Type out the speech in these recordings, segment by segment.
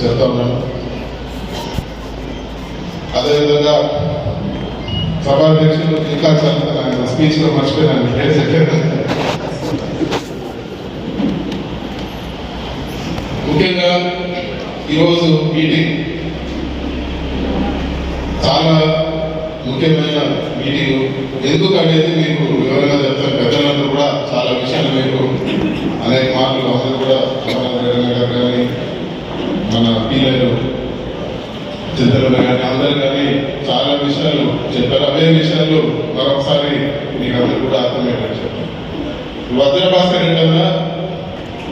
చెప్తా ఉన్నాను అదేవిధంగా సభాధ్యక్షులు ఇంకా మర్చిపోయినాను. చెప్పాను ముఖ్యంగా ఈరోజు మీటింగ్ చాలా ముఖ్యమైన మీటింగ్. ఎందుకు అనేది మీకు వివరంగా చెప్తాను. పెద్దలందరూ కూడా చాలా విషయాలు మీకు అనేక మాటలు అందరూ కూడా గారు కానీ మన పిల్లలు చిత్రులు కానీ అందరు కానీ చాలా విషయాలు చెప్పారు. అవే విషయాలు మరొకసారి మీకు అందరూ కూడా అర్థమయ్యేటట్టు చెప్పారు వజ్రభాస్కర్ ఏంటన్నా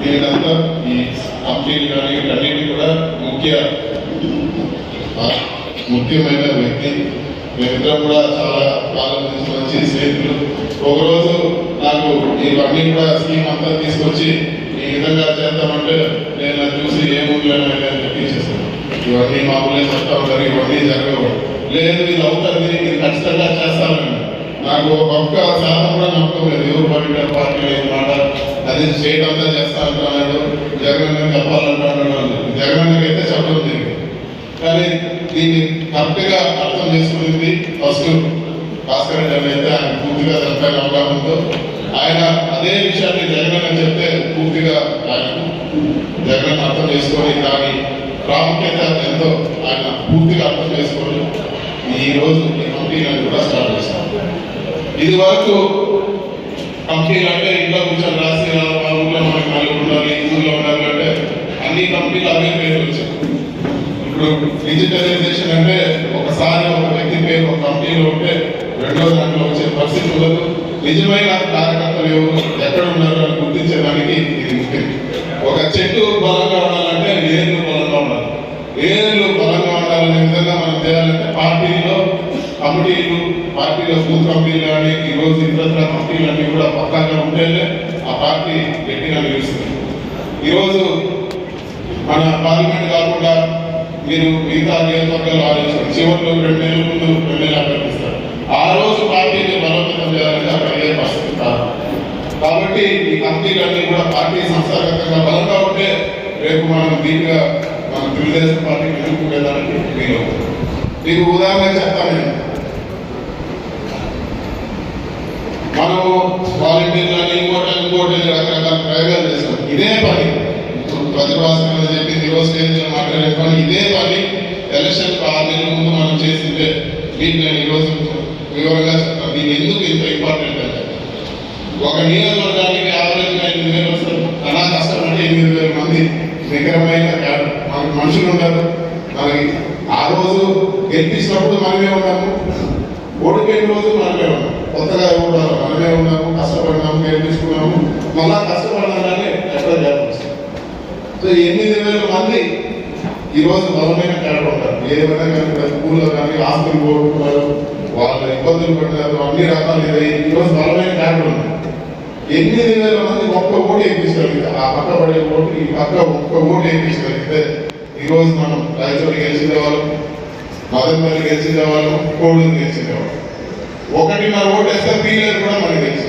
దీనికంతా ఈ కంపెనీలు కానీ వీటన్నిటి కూడా ముఖ్య ముఖ్యమైన వ్యక్తి. మేమిద్దరం కూడా చాలా బాగా నుంచి మంచి స్నేహితులు. ఒకరోజు నాకు ఇవన్నీ కూడా స్కీమ్ అంతా తీసుకొచ్చి ఈ విధంగా చేద్దామంటే నేను అది చూసి ఏముందని అని చెప్పేసేసాను ఇవన్నీ మామూలుగా చెప్తా ఉంటారు ఇవన్నీ జరగవు. లేదు ఇది అవుతుంది ఇది ఖచ్చితంగా చేస్తానని. నాకు ఒక్క శాతం కూడా నమ్మకం లేదు. ఎవరు పడిన పార్టీ లేదు మాట. అది చేయడం అంతా చేస్తా అంటున్నాడు. జగన్ చెప్పాలంటున్నాడు జగన్ అయితే చెప్పడం జరిగింది. కానీ దీన్ని కరెక్ట్గా అర్థం చేసుకునేది ఫస్ట్ భాస్కర్ రెడ్డి అయితే ఆయన పూర్తిగా దానిపైన ఉందో ఆయన అదే విషయాన్ని జగన్ అని చెప్తే పూర్తిగా ఆయన జగన్ అర్థం చేసుకొని దాని ప్రాముఖ్యత ఎంతో ఆయన పూర్తిగా అర్థం చేసుకొని ఈ రోజు ఈ కంపెనీలను కూడా స్టార్ట్ చేస్తాం. ఇది వరకు కంపెనీలు అంటే ఇంట్లో కూర్చొని రాసి మా ఊళ్ళో మనకి మళ్ళీ ఉండాలి ఈ ఊళ్ళో ఉండాలి అంటే అన్ని కంపెనీలు అవే పేరు వచ్చాయి. ఇప్పుడు డిజిటలైజేషన్ అంటే ఒకసారి ఒక వ్యక్తి పేరు ఒక కంపెనీలో ఉంటే రెండో దాంట్లో వచ్చే పరిస్థితి ఉండదు. నిజమైన కార్యకర్తలు ఎవరు? ఎక్కడ ఉన్నారు అని గుర్తించడానికి ఇది ముఖ్యం. ఒక చెట్టు బలంగా ఉండాలంటే ఏళ్ళు బలంగా ఉండాలి. ఏళ్ళు బలంగా ఉండాలనే విధంగా మనం చేయాలంటే పార్టీలో కమిటీలు పార్టీలో బూత్ కమిటీలు కానీ ఈ రోజు ఇతర కమిటీలు అన్ని కూడా పక్కాగా ఉంటేనే ఆ పార్టీ గట్టిగా నిలుస్తుంది ఈరోజు మన పార్లమెంట్ కాకుండా మీరు మిగతా నియోజకవర్గాలు ఆలోచించారు చివరిలో రెండు నెలల ముందు రెండు నెలలు అభ్యర్థిస్తారు. ఆ రోజు పార్టీని బలోపేతం చేయాలని అక్కడ అయ్యే పరిస్థితి కాదు. కాబట్టి ఈ కంపెనీలన్నీ కూడా పార్టీ సంస్థాగతంగా బలంగా ఉంటే రేపు మనం దీనిగా మన తెలుగుదేశం పార్టీ ఎదుర్కొనేదానికి వీలు మీకు ఉదాహరణ చెప్తాను నేను మనము వాలంటీర్లు అని ఇంకోటి ఇంకోటి రకరకాల ప్రయోగాలు చేస్తాం ఇదే పని. ప్రతిభాసం అని చెప్పి మాట్లాడే పని ఇదే పని ఎలక్షన్ ఆరు నెలల ముందు మనం చేసిందే. మీకు నేను ఈరోజు వివరంగా చెప్తాను. దీని ఎందుకు ఇంత ఇంపార్టెంట్ అంటే ఒక నియోజకవర్గానికి యావరేజ్గా ఎనిమిది వేలు వస్తారు. చాలా కష్టం అంటే ఎనిమిది వేల మంది నికరమైన మనకు మనుషులు ఉంటారు మనకి ఆ రోజు గెలిపించినప్పుడు మనమే ఉన్నాము. ఓడిపోయిన రోజు మనమే ఉన్నాము. కొత్తగా ఓడాలి మనమే ఉన్నాము. కష్టపడినాము గెలిపించుకున్నాము. మళ్ళా కష్టపడి సో ఎనిమిది వేల మంది ఈరోజు రోజు బలమైన క్యాడర్ ఉంటారు. ఏ విధంగా కానీ స్కూల్లో కానీ ఆస్తులు పోగొట్టుకున్నారు వాళ్ళు ఇబ్బందులు పడినారు అన్ని రకాలు ఇవి. ఈ రోజు బలమైన క్యాడర్ ఉంది ఎనిమిది వేల మంది ఒక్క ఓటు వేయించగలిగితే ఆ పక్క పడే ఓటు ఈ పక్క ఒక్క ఓటు వేయించగలిగితే ఈరోజు మనం రాయచోటి గెలిచిందేవాళ్ళం వాళ్ళు మదనపల్లి గెలిచిన కోడూరు గెలిచిందేవాళ్ళం ఒకటి ఒకటిన్నర ఓటు వేస్తే పీలేరు కూడా మనకి తెలుసు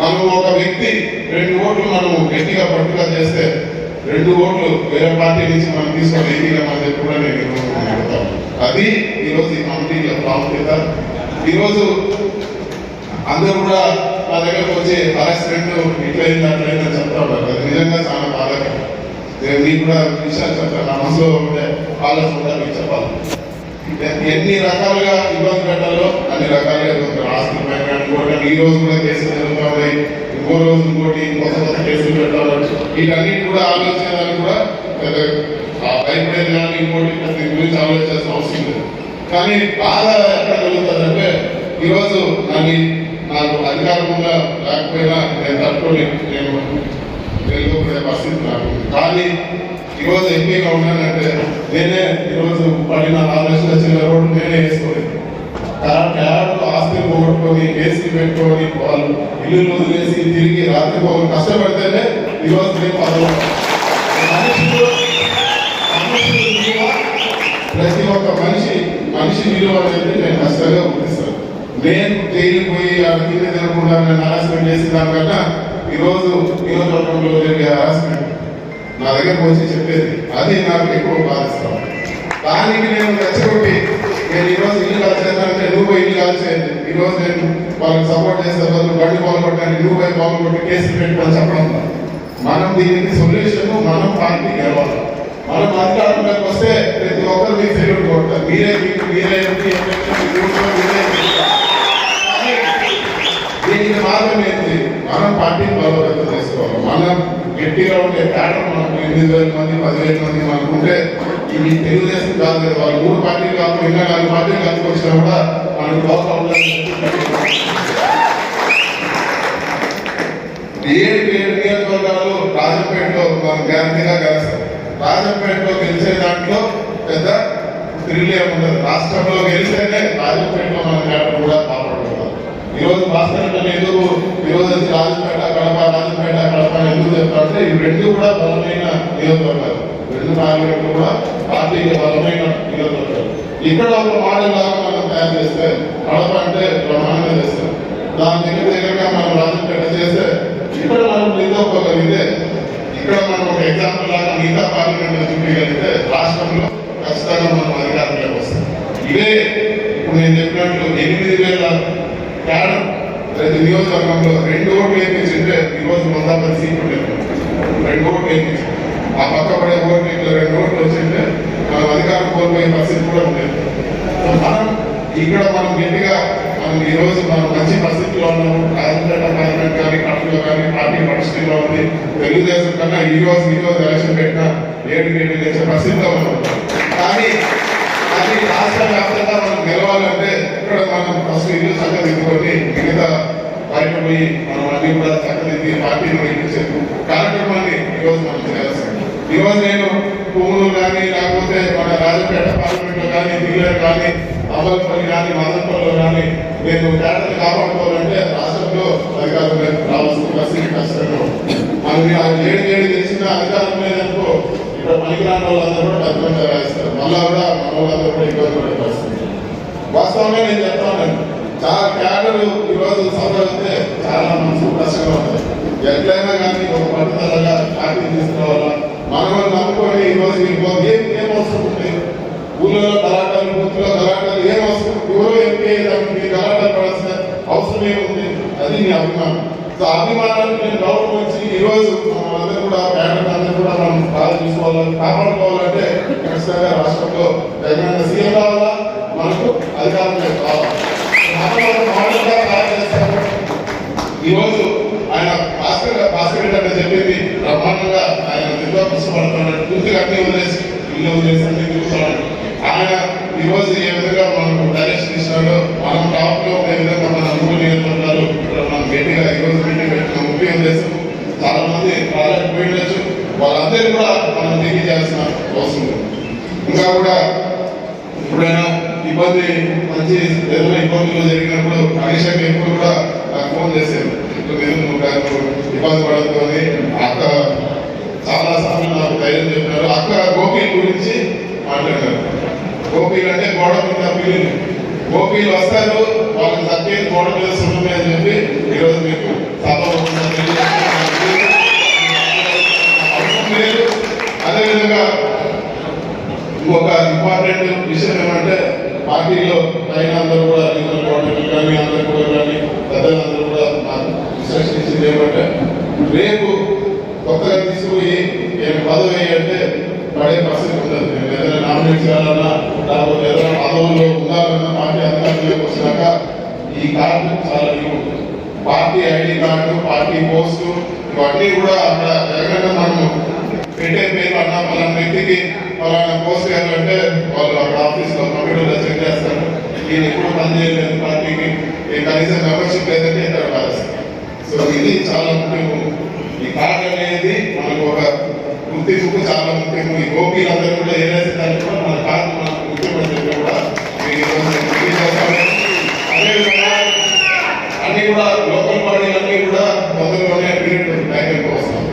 మనం ఒక వ్యక్తి రెండు ఓట్లు మనం గట్టిగా పట్టుగా చేస్తే రెండు ఓట్లు వేరే పార్టీ నుంచి మనం తీసుకొని ఎన్నికల మధ్య కూడా నేను అది ఈరోజు ఈ కమిటీల ప్రాముఖ్యత. ఈరోజు అందరూ కూడా నా దగ్గరకు వచ్చి హరాస్మెంట్ ఇట్లయింది అట్లయింది అని చెప్తా ఉంటారు అది నిజంగా చాలా బాధాకరం. నేను మీకు కూడా విషయాలు చెప్తాను. నా మనసులో ఉండే ఆలోచన కూడా మీకు చెప్పాలి. ఎన్ని రకాలుగా ఇబ్బంది పెట్టాలో అన్ని రకాలుగా ఇబ్బంది ఆస్తుల పైన కానీ ఈ రోజు కూడా కేసులు జరుగుతూ ఇంకో రోజు ఇంకోటి కొత్త కొత్త కేసులు పెట్టాలి వీటన్నిటి కూడా ఆలోచించడానికి కూడా పెద్ద ఆ భయపడేది కానీ ఇంకోటి దీని గురించి ఆలోచించాల్సిన అవసరం లేదు. కానీ బాధ ఎక్కడ కలుగుతుందంటే ఈరోజు నన్ను నాకు అధికారంగా లేకపోయినా నేను తట్టుకొని నేను వెళ్ళిపోయే పరిస్థితి నాకు కానీ ఈరోజు ఎంపీగా ఉన్నానంటే నేనే ఈరోజు పడిన ఆరు లక్షల చిల్లర రోడ్డు నేనే వేసుకోలేదు. క్యారెట్ ఆస్తిని పోగొట్టుకొని ఏసీ పెట్టుకొని వాళ్ళు ఇల్లు వదిలేసి తిరిగి రాత్రి పోయి కష్టపడితేనే ఈరోజు నేను పదవి ప్రతి ఒక్క మనిషి మనిషి విలువ అనేది నేను కష్టంగా గుర్తిస్తాను. నేను తేలిపోయి పోయి తినకుండా నేను హరాస్మెంట్ చేసిన దానికన్నా ఈరోజు నియోజకవర్గంలో జరిగే హరాస్మెంట్ నా దగ్గరకు వచ్చి చెప్పేది. అది నాకు ఎక్కువ బాధిస్తాం. దానికి నేను రెచ్చగొట్టి నేను ఈరోజు ఇల్లు కాల్చేదంటే నువ్వు పోయి ఇల్లు కాల్చేయండి ఈరోజు నేను వాళ్ళకి సపోర్ట్ చేసే వాళ్ళు బండి పాల్గొట్టడానికి నువ్వు పోయి పాల్గొట్టి కేసులు పెట్టుకొని చెప్పడం. మనం దీనికి సొల్యూషన్ మనం పార్టీ గెలవాలి. మనం అధికారంలోకి వస్తే ప్రతి ఒక్కరు మీకు సెల్యూట్ కొడతారు మీరే మీకు మీరే దీనికి మార్గం ఏంటి? మనం పార్టీని బలోపేతం చేసుకోవాలి. మనం గట్టిగా ఉండే ప్యాటర్న్ మనకు ఎనిమిది వేల మంది పదివేల మంది మనకు ఉంటే ఇవి తెలుగుదేశం కాదు కదా. వాళ్ళు మూడు పార్టీలు కాదు ఇంకా నాలుగు పార్టీలు కలిపి వచ్చినా కూడా మనకు లోపల ఏడు ఏడు నియోజకవర్గాలు రాజంపేటలో మనం గ్యారంటీగా గెలుస్తాం. రాజంపేటలో గెలిచే దాంట్లో పెద్ద థ్రిల్ ఉండదు. రాష్ట్రంలో గెలిస్తేనే రాజంపేటలో మనం కూడా కాపాడుతుంది ఈరోజు రోజు భాస్కర్ రెడ్డి ఎందుకు ఈరోజు రాజపేట కడప రాజపేట కడప ఎందుకు చెప్తారంటే ఈ రెండు కూడా బలమైన నియోజకవర్గాలు. రెండు నాయకులు కూడా పార్టీకి బలమైన నియోజకవర్గాలు. ఇక్కడ ఒక మోడల్ లాగా మనం తయారు చేస్తే కడప అంటే ప్రమాణంగా చేస్తాం దాని దగ్గర దగ్గరగా మనం రాజపేట చేస్తే ఇక్కడ మనం ఏదో ఇక్కడ మనం ఒక ఎగ్జాంపుల్ లాగా మిగతా పార్లమెంట్ చూపించగలిగితే రాష్ట్రంలో ఖచ్చితంగా మనం అధికారంలోకి వస్తాం. ఇవే ఇప్పుడు నేను చెప్పినట్లు ఎనిమిది వేల కారణం ప్రతి నియోజకవర్గంలో రెండు ఓట్లు ఏర్పించింటే ఈరోజు వంద పది సీట్లు రెండు ఓట్లు ఏర్పించి ఆ పక్క పడే ఓట్లు రెండు ఓట్లు వచ్చింటే మనం అధికారం కోల్పోయే పరిస్థితి కూడా ఉండేది. మనం ఇక్కడ మనం గట్టిగా మనం ఈరోజు మనం మంచి పరిస్థితిలో ఉన్నాము. రాజకీయ పార్లమెంట్ కానీ కడపలో కానీ పార్టీ పరిస్థితిలో ఉంది. తెలుగుదేశం కన్నా ఈ రోజు ఈ రోజు ఎలక్షన్ పెట్టిన ఏడు ఏడు లేచే పరిస్థితిలో ఉన్నాం. కానీ అది రాష్ట్ర వ్యాప్తంగా మనం గెలవాలంటే ఇక్కడ మనం ఫస్ట్ మిగతా బయట పోయి మనం అన్ని కూడా సహకరించి పార్టీ గెలిపించే కార్యక్రమాన్ని ఈరోజు మనం చేయాల్సింది ఈరోజు నేను పువ్వులు కానీ లేకపోతే మన రాజపేట పార్లమెంట్లో కానీ దిగులేరు కానీ అమల్పల్లి కానీ మదనపల్లిలో కానీ నేను పేదలు కాపాడుకోవాలంటే రాష్ట్రంలో అధికారం లేదు. రావాల్సిన పరిస్థితి కష్టంగా ఉంది. మనకి ఆ ఏడు ఏడు తెచ్చిన అధికారం లేదనుకో ఇక్కడ పనికిరాని వాళ్ళందరూ కూడా పెద్ద రాయిస్తారు మళ్ళా కూడా మన వాళ్ళందరూ కూడా ఇబ్బంది పడే వాస్తవంగా నేను చెప్తాను. చాలా క్యాడర్లు ఈ రోజు చదవతే చాలా మనసు కష్టంగా ఉంటాయి. ఎట్లయినా కానీ ఒక పట్టుదలగా పార్టీ తీసుకోవాలా? మనం నమ్ముకొని ఈరోజు ఏం ఏం అవసరం ఉంది? ఊళ్ళో గలాటాలు బూత్లో గలాటాలు ఏం అవసరం ఎవరో ఎంపీ అయ్యేదానికి మీరు పడాల్సిన అవసరం ఏముంది అది నీ అభిమానం. సో అభిమానాన్ని నేను గౌరవం వచ్చి ఈ మనందరూ కూడా క్యాడర్ అందరూ కూడా మనం బాధ తీసుకోవాలని కాపాడుకోవాలంటే ఖచ్చితంగా రాష్ట్రంలో జగన్ సీఎం కావాలా మనకు అధికారం కావాలి మనం ఒక మోడల్గా తయారు చేస్తాము ఈ రోజు ఆయన భాస్కర్ భాస్కర్ రెడ్డి అంటే చెప్పింది బ్రహ్మాండంగా ఆయన ఎంతో కష్టపడుతున్నాడు పూర్తిగా అన్ని వదిలేసి ఇల్లు వదిలేసి అన్ని తిరుగుతున్నాడు ఆయన ఈ రోజు ఏ విధంగా మనకు డైరెక్షన్ ఇస్తున్నాడో మనం టాప్లో ఏ విధంగా మన అనుభవం నియోజకవర్గాలు ఇక్కడ మనం గట్టిగా ఈ రోజు మీటింగ్ పెట్టిన ముఖ్య ఉద్దేశం చాలా మంది ప్రాజెక్ట్ పోయిండొచ్చు వాళ్ళందరూ కూడా మనం తిరిగి చేయాల్సిన అవసరం ఉంది ఇంకా కూడా ఎప్పుడైనా ఇబ్బంది మంచి ఏదైనా ఇబ్బందులు జరిగినప్పుడు కనీసం ఎప్పుడు కూడా నాకు ఫోన్ చేసేది ఇట్లా మీరు నువ్వు ఇబ్బంది పడద్దు అని అక్క చాలా సార్లు నాకు ధైర్యం చెప్పినారు అక్క గోపి గురించి మాట్లాడారు. గోపీలు అంటే గోడ మీద పిల్లలు గోపీలు వస్తారు వాళ్ళకి తగ్గేది గోడ మీద సున్నమే అని చెప్పి ఈరోజు మీకు సభ అదేవిధంగా ఇంకొక ఇంపార్టెంట్ విషయం ఏమంటే పార్టీలో పైన అందరూ కూడా లీడర్ కోఆర్డినేటర్ కానీ అందరూ కూడా కానీ పెద్దలందరూ కూడా నాకు ఇన్స్ట్రక్షన్ ఏమంటే రేపు కొత్తగా తీసుకుపోయి నేను పదవి అంటే పడే పరిస్థితి ఉండదు నేను ఏదైనా నామినేట్ చేయాలన్నా లేకపోతే ఏదైనా పదవుల్లో ఉండాలన్నా పార్టీ అధికారంలోకి వచ్చినాక ఈ కార్డు చాలా విలువ ఉంటుంది. Party ID card party post ఇవన్నీ కూడా అక్కడ జగన్ మనం పెట్టే పేరు అన్న మన వ్యక్తికి పలానా పోస్ట్ అంటే వాళ్ళు అక్కడ ఆఫీస్లో కంప్యూటర్ చెక్ చేస్తారు. నేను ఎప్పుడు పనిచేయలేదు పార్టీకి. కనీసం మెంబర్షిప్ లేదంటే ఇక్కడ పారేస్తారు సో ఇది చాలా ముఖ్యము. ఈ కార్డు అనేది మనకు ఒక గుర్తింపు చాలా ముఖ్యము. ఈ గోపీలందరూ కూడా ఏదైతే దాన్ని కూడా మన కార్డు మనకు ముఖ్యమని కూడా అదేవిధంగా అన్ని కూడా లోకల్ బాడీలన్నీ కూడా తొందరలోనే పీరియడ్ బ్యాంక్ వస్తాం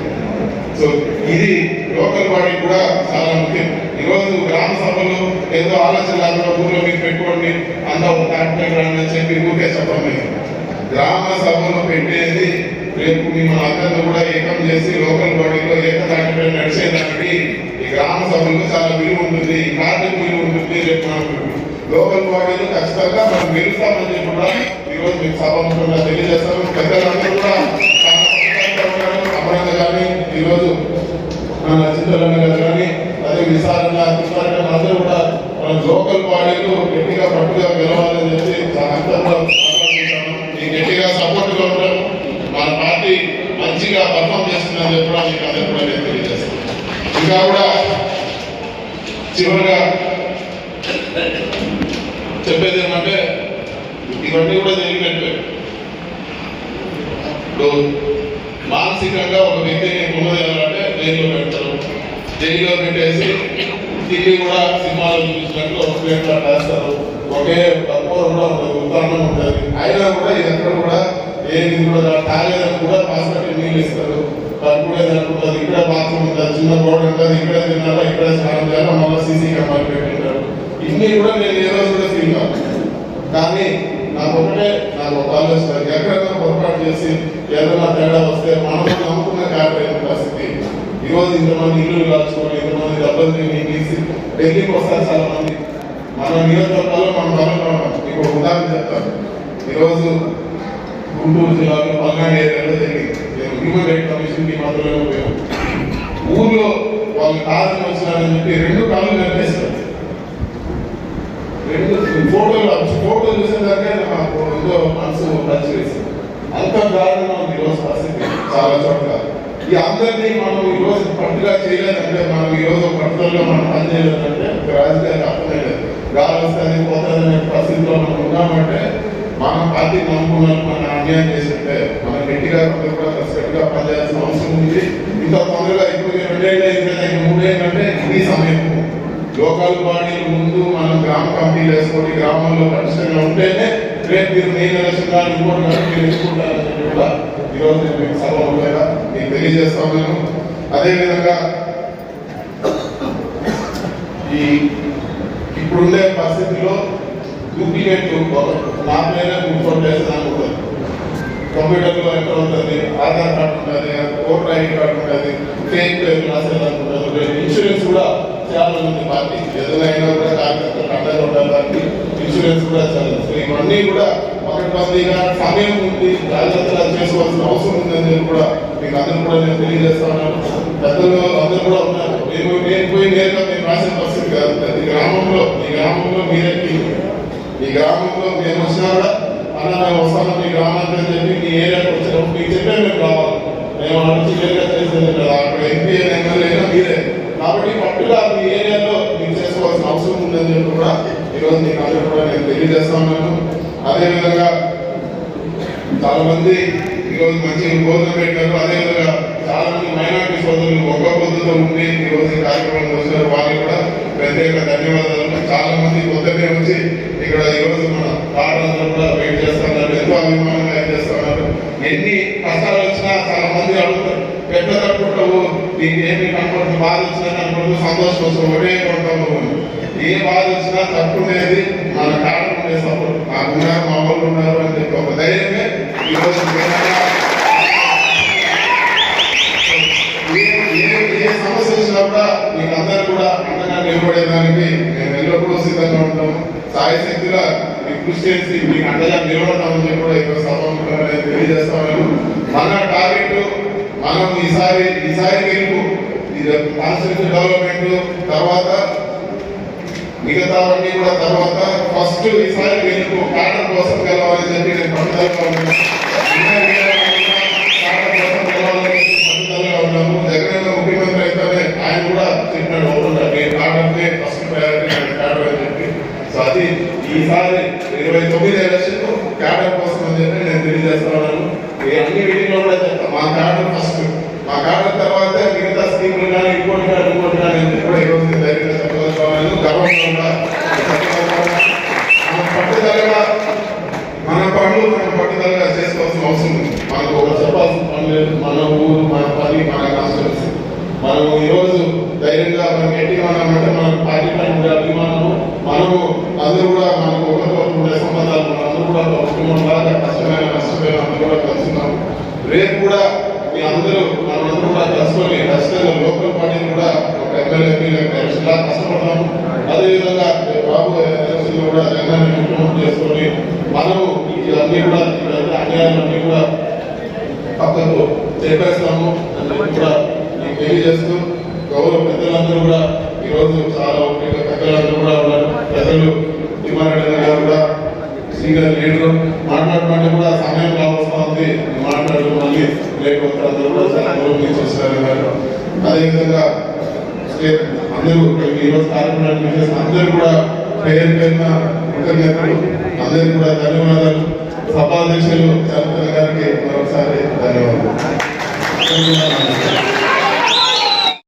సో ఇది లోకల్ బాడీ కూడా చాలా ముఖ్యం ఈరోజు గ్రామ సభలు ఏదో ఆలోచన లేకుండా ఊర్లో మీరు పెట్టుకోండి అందరూ ఒక చెప్పి ఊరికే చెప్పండి గ్రామ సభను పెట్టేది రేపు మిమ్మల్ని అందరినీ కూడా ఏకం చేసి లోకల్ బాడీలో ఏకతాటిపై నడిచేదానికి ఈ గ్రామ సభలకు చాలా విలువ ఉంటుంది ఈ పార్టీ విలువ ఉంటుంది రేపు మనకు లోకల్ బాడీలో ఖచ్చితంగా మనం గెలుస్తామని చెప్పి కూడా ఈరోజు మీకు సభాముఖంగా తెలియజేస్తాము పెద్దలందరూ కూడా అమరంగా కానీ ఈరోజు మన చింతలన్న గారు కానీ అదే విశాలంగా అందరూ కూడా మన లోకల్ బాడీలు గట్టిగా పట్టుగా గెలవాలి చెప్పి చాలా అంతా కూడా ఆకాంక్షించాము. ఈ గట్టిగా సపోర్ట్గా ఉంటాము మన పార్టీ మంచిగా పర్ఫామ్ చేస్తుందని చెప్పి కూడా మీకు అందరూ కూడా నేను తెలియజేస్తాను ఇంకా కూడా చివరిగా చెప్పేది ఏమంటే ఇవన్నీ కూడా జరిగినట్టు ఇప్పుడు మానసికంగా ఒక వ్యక్తిని ఉన్నదేయాలంటే జైల్లో పెడతారు జైల్లో పెట్టేసి తిరిగి కూడా సినిమాలు చూపించినట్లు ఒక రాస్తారు. ఒకే కూర కూడా ఉంటుంది ఉత్తానం ఉంటుంది. అయినా కూడా ఇది ఎక్కడ కూడా ఏది కూడా తాగేదని కూడా పాస్పెట్టి నీళ్ళు ఇస్తారు కట్టుకునేదానికి ఉంటుంది. ఇక్కడ బాత్రూమ్ ఉంటుంది చిన్న గోడ ఉంటుంది ఇక్కడ తిన్నారా ఇక్కడ స్నానం చేయాలా మళ్ళీ సీసీ కెమెరా పెట్టింటారు ఇన్ని కూడా నేను ఏ రోజు కూడా తిన్నాను కానీ నాకు ఒకటే నాకు ఒక ఆలోచన ఎక్కడైనా పొరపాటు చేసి ఏదైనా తేడా వస్తే మనం నమ్ముకున్న కార్యక్రమం పరిస్థితి. ఈరోజు ఇంతమంది ఇల్లు కాల్చుకోవాలి ఇంతమంది దెబ్బలు తిని తీసి ఢిల్లీకి వస్తారు చాలా మంది. మన నియోజకవర్గాల్లో మనం బలంగా మీకు ఉదాహరణ చెప్తాను. ఈరోజు గుంటూరు జిల్లాలో పల్నాడు ఏరియాలో జరిగింది. నేను హ్యూమన్ రైట్ కమిషన్కి మాత్రమే పోయాను ఊర్లో వాళ్ళు కాదని వచ్చినారని చెప్పి రెండు కాళ్ళు కనిపిస్తారు రెండు ఫోటోలు ఫోటో చూసేదాకే నాకు ఎంతో మనసు నచ్చి వేసింది. అంత దారుణంగా ఉంది ఈరోజు పరిస్థితి. చాలా చోట్ల. ఈ అందరినీ మనం ఈరోజు పండుగ చేయలేదంటే మనం ఈరోజు రోజు మనం పనిచేయలేదంటే ఒక రాజకీయానికి అర్థమే గాలి వస్తుంది పోతుందనే పరిస్థితిలో మనం ఉన్నామంటే మన పార్టీ నమ్ముకున్నాను మన అన్యాయం చేసింటే మనం గట్టిగా అందరూ కూడా కష్టంగా పనిచేయాల్సిన అవసరం ఉంది. ఇంకా తొందరగా ఇప్పుడు రెండేళ్ళు అయింది కదా మూడేళ్ళు అంటే ఇది సమయం. లోకల్ బాడీ ముందు మనం గ్రామ కమిటీలు వేసుకొని గ్రామంలో ఖచ్చితంగా ఉంటేనే రేపు మీరు నేను ఎలక్షన్ కానీ ఇంకోటి కానీ మీరు ఎంచుకుంటారని కూడా ఈరోజు నేను మీకు సభ ఉండేలా తెలియజేస్తా ఉన్నాను అదేవిధంగా ఈ ఇప్పుడుండే పరిస్థితిలో డూప్లికేట్ నా పేరే చేస్తున్నాను కంప్యూటర్లో ఎక్కడ ఉంటుంది? ఆధార్ కార్డు ఉంటుంది ఓటర్ ఐడి కార్డు ఉంటుంది ఫేక్ పేరు రాసేదానికి ఇన్సూరెన్స్ కూడా చాలా ఉంది పార్టీ ఏదైనా కూడా కార్యకర్తలు అండగా ఉండాలి ఇన్సూరెన్స్ కూడా చాలా ఇవన్నీ కూడా ఒకటి సమయం ఉంది జాగ్రత్తలు చేసుకోవాల్సిన అవసరం ఉందని చెప్పి కూడా మీకు అందరూ కూడా నేను తెలియజేస్తా ఉన్నాను పెద్దలు అందరూ కూడా ఉన్నారు. మేము నేను పోయి నేరుగా మేము రాసిన పరిస్థితి కాదు. ప్రతి గ్రామంలో ఈ గ్రామంలో మీరెక్కి key. ఈ గ్రామంలో మేము వచ్చినా కూడా అన్న మేము వస్తాను మీ గ్రామానికి అని చెప్పి మీ ఏరియాకి వచ్చినప్పుడు మీకు చెప్పే మేము రావాలి. మేము అడిచి వేరుగా చేసేది కదా అక్కడ ఎంపీ ఎమ్మెల్యే మీరే. కాబట్టి పట్టుగా మీ ఏరియాలో మీకు చేసుకోవాల్సిన అవసరం ఉందని చెప్పి కూడా ఈరోజు మీకు అందరూ కూడా నేను తెలియజేస్తా ఉన్నాను అదేవిధంగా చాలా మంది ఈరోజు మంచి భోజనం పెట్టారు. అదేవిధంగా చాలా మంది మైనార్టీ సోదరులు ఒక్క పొద్దుతో ఉండి ఈరోజు ఈ కార్యక్రమం వచ్చారు వాళ్ళకి కూడా ప్రత్యేక ధన్యవాదాలు. చాలా మంది పొద్దున్నే వచ్చి ఇక్కడ ఈరోజు మన పాటలందరూ కూడా వెయిట్ చేస్తున్నారు. ఎంతో అభిమానంగా ఏం చేస్తున్నారు. ఎన్ని కష్టాలు వచ్చినా చాలా మంది అడుగుతారు పెద్ద తప్పుకుంటావు నీకు ఏమి కనపడుతుంది బాధ వచ్చినా కనపడుతుంది సంతోషం వస్తుంది ఒకటే కొంటాము ఏ బాధ వచ్చినా తట్టుకునేది మన కారణం సపోర్ట్ నాకు మా వాళ్ళు ఉన్నారు అని చెప్పి ఒక ధైర్యమే ఈరోజు ఏ సమస్య వచ్చినా కూడా మీకు అందరూ కూడా అండగా నిలబడేదానికి మేము ఎల్లప్పుడూ సిద్ధంగా ఉంటాము సాయ శక్తిగా మీకు కృషి చేసి మీకు అండగా నిలబడతామని చెప్పి కూడా ఈరోజు సభ తెలియజేస్తాను. మన టార్గెట్ మనం ఈసారి ఈసారి గెలుపు ఇది కాన్స్టిట్యూషన్ డెవలప్మెంట్ తర్వాత మిగతావన్నీ కూడా తర్వాత ఫస్ట్ ఈసారి గెలుపు కాటన్ కోసం గెలవాలని చెప్పి నేను పట్టుదలగా ఉన్నాను. ఉన్నాము జగన్ ముఖ్యమంత్రి అయితేనే ఆయన కూడా చెప్పినాడు అవుతుందా నేను కాటన్నే ఫస్ట్ ప్రయారిటీ నేను అని చెప్పి. సో అది ఈసారి ఇరవై తొమ్మిది ఎలక్షన్ క్యాడర్ కోసం అని చెప్పి నేను తెలియజేస్తున్నాను ఈ అన్ని మీటింగ్లో కూడా చెప్తాను మా క్యాడర్ ఫస్ట్. మా క్యాడర్ తర్వాత మిగతా స్కీములు కానీ ఇంకోటి కానీ ఇంకోటి కానీ అని కూడా పట్టుదలగా మన పనులు మనం పట్టుదలగా చేసుకోవాల్సిన అవసరం ఉంది. మనకు ఒక చెప్పాల్సిన పని లేదు. మన ఊరు మన పని మన కాన్స్టిట్యూన్సీ మనం ఈరోజు ధైర్యంగా మనం గట్టిగా ఉన్నామంటే మన పార్టీ పైన ఉండే అభిమానము మనము అందరూ కూడా మనకు ఒకరితో ఉండే కుటుంబం లాగా కష్టమైన నష్టమైన అందరూ కూడా కలుస్తున్నాం రేపు కూడా మీ అందరూ మనందరూ కూడా కలుసుకొని ఖచ్చితంగా లోకల్ పార్టీని కూడా ఒక ఎమ్మెల్యే ఎలక్షన్ లా కష్టపడతాం అదేవిధంగా రేపు బాబు ఎలక్షన్లో కూడా జగన్ కుటుంబం చేసుకొని మనము ఇవన్నీ కూడా ఇవన్నీ అన్యాయాలన్నీ కూడా పక్కకు చెప్పేస్తాము అని చెప్పి కూడా మీకు తెలియజేస్తూ గౌరవ పెద్దలందరూ కూడా ఈరోజు చాలా ఓపిక పెద్దలందరూ కూడా ఉన్నారు. పెద్దలు తిమ్మారెడ్డి గారు కూడా సీనియర్ లీడర్ మాట్లాడమంటే కూడా సమయం కావాల్సిన ఉంది మాట్లాడు మళ్ళీ లేకపోతే అందరూ కూడా చాలా దూరం నుంచి గారు అదేవిధంగా అందరూ ఇక్కడికి ఈరోజు కార్యక్రమాన్ని అందరూ కూడా పేరు పేరున కృతజ్ఞతలు. అందరికీ కూడా ధన్యవాదాలు. సభాధ్యక్షులు చంద్ర గారికి మరొకసారి ధన్యవాదాలు.